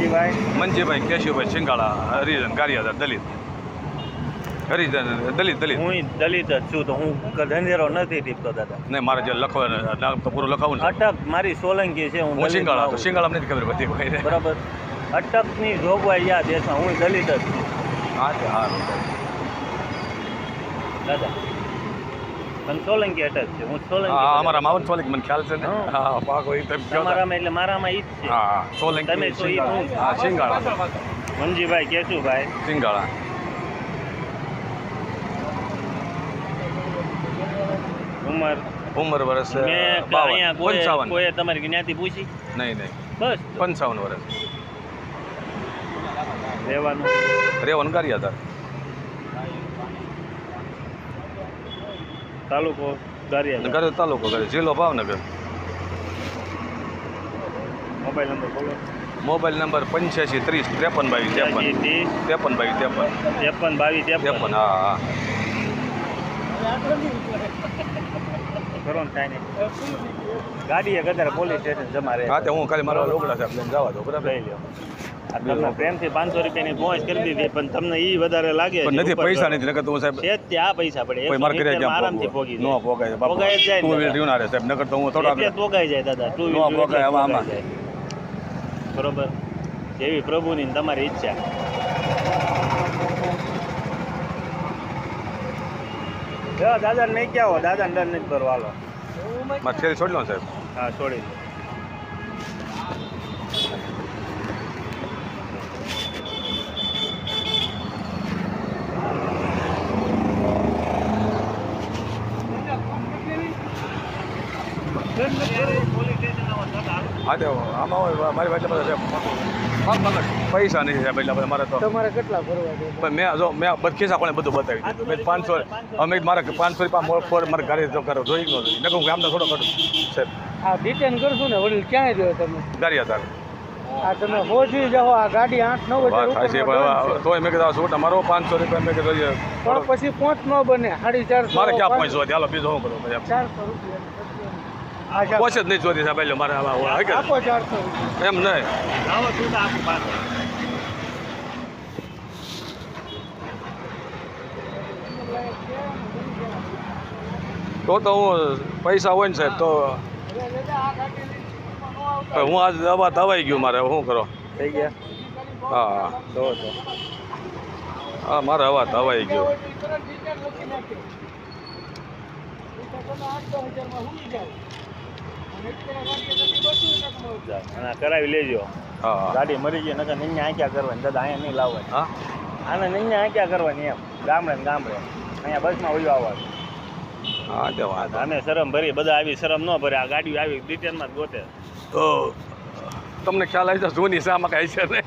મંજીભાઈ? મનજીભાઈ કેશુભાઈ સિંગાળા હરિજન ગારિયાદાર દલિત. હરિજન દલિત દલિત. હું દલિત જ છું તો હું ધંધેરો નથી ટીપતો દાદા. નહીં મારે જે લખો પૂરું લખાવું ને. અટક મારી સોલંકી છે હું સિંગાળા તો સિંગાળા નથી ખબર બધી હોય બરાબર. અટકની જોગવાઈ યાદ દેશમાં હું દલિત જ છું. હા સારું હા. દાદા સોલંકી અટક છે? હું સોલંકી હા. અમારા માવન સોલિક મને ખ્યાલ છે ને. હા. હા પાક હોય તેમ કહો તો. તમારામાં એટલે મારામાં ઈ જ છે. હા સોલંકી તમે છો ઈ. હું. હા સિંગાળા કેશુભાઈ સિંગાળા ઉંમર? ઉંમર વર્ષ પંચાવન. કોઈ તમારી જ્ઞાતિ પૂછી? નહીં નહીં. બસ. પંચાવન વર્ષ રહેવાનું. રહેવાનું ગારિયાદાર તાલુકો ગારિયા ઘરે તાલુકો ઘરે જિલ્લો ભાવનગર. મોબાઈલ નંબર બોલો. મોબાઈલ નંબર પંચ્યાસી ત્રીસ ત્રેપન બાવીસ ત્રેપન. ત્રેપન બાવીસ ત્રેપન. ત્રેપન બાવીસ ત્રેપન. હા હા. ગાડી કદાચ પોલીસ સ્ટેશન જમા રહે. હા તે હું ખાલી મારા લોકડા સાહેબ લઈને જવા દો બરાબર? લઈ લ્યો. તમને પ્રેમથી પાંચસો રૂપિયાની પહોંચ કરી દીધી પણ તમને ઈ વધારે લાગે નથી પૈસા નથી નકર તો. સાહેબ છે ત્યાં પૈસા પડે. કોઈ મારે ઘરે 170 ક્યાં આરામથી પોગી નો પોગાય પોગાય જાય ટુ વ્હીલ દાદા. ના સાહેબ નકર તો હું થોડા એટલે જાય દાદા ટુ નો વ્હીલ પોગાય એટલે આમાં, બરોબર? જેવી પ્રભુની તમારી ઈચ્છા. દાદા નહીં ક્યાં હો. દાદા ડર નથી ભરવા હાલો. છોડી લો સાહેબ. હા છોડી દો. હા તો આમાં હોય મારી એટલા બધા સાહેબ પૈસા નથી સાહેબ એટલા બધા મારે તો. તમારે કેટલા ભરવા પણ મેં જો મેં બધ ખિસ્સા બધું બતાવી દીધું મેં પાંચસો અમે મારે પાંચસો રૂપિયા ફોર મારે ગાડી તો કરો જોઈ ગયો નકર હું ગામનો થોડો કરું સાહેબ આ ડિટેન કરશું ને વડીલ ક્યાંય જોયો તમે? ગારિયાદાર આ તમે પહોંચી જાઓ આ ગાડી આઠ નવ હજાર તોય મેં કીધું આ સૂટ પાંચસો રૂપિયા મેં કીધું. પણ પછી પહોંચ ન બને સાડી ચારસો મારે ક્યાં પહોંચવા ચાલો બીજો શું કરું ચારસો રૂપિયા. આ જ નહીં જોતી સાહેબ એટલે મારે આવા હોય કે આપો ચારસો રૂપિયા એમ નહીં. તું તો તો હું પૈસા હોય ને સાહેબ તો હું આજ દવા દવાઈ ગયું મારે શું કરો? થઈ ગયા? હા. હા તો તો. હા મારે હવા દવાઈ ગયો. જા, અને કરાવી લેજો. ગાડી મરી ગઈ નકર નિંજા આંક્યા કરવાની. દાદા અહીંયા નહીં લાવવાની. હા? આને નિંજા આંક્યા કરવાની એમ. ગામડે ને ગામડે. અહીંયા બસમાં વયું આવવાનું. હા તે વાત. શરમ ભરી બધા આવી શરમ ન ભરે. આ ગાડી આવી ડિટેલમાં જ ગોતે. તો તમને ખ્યાલ આવી જૂની શામાં કઈ છે ને.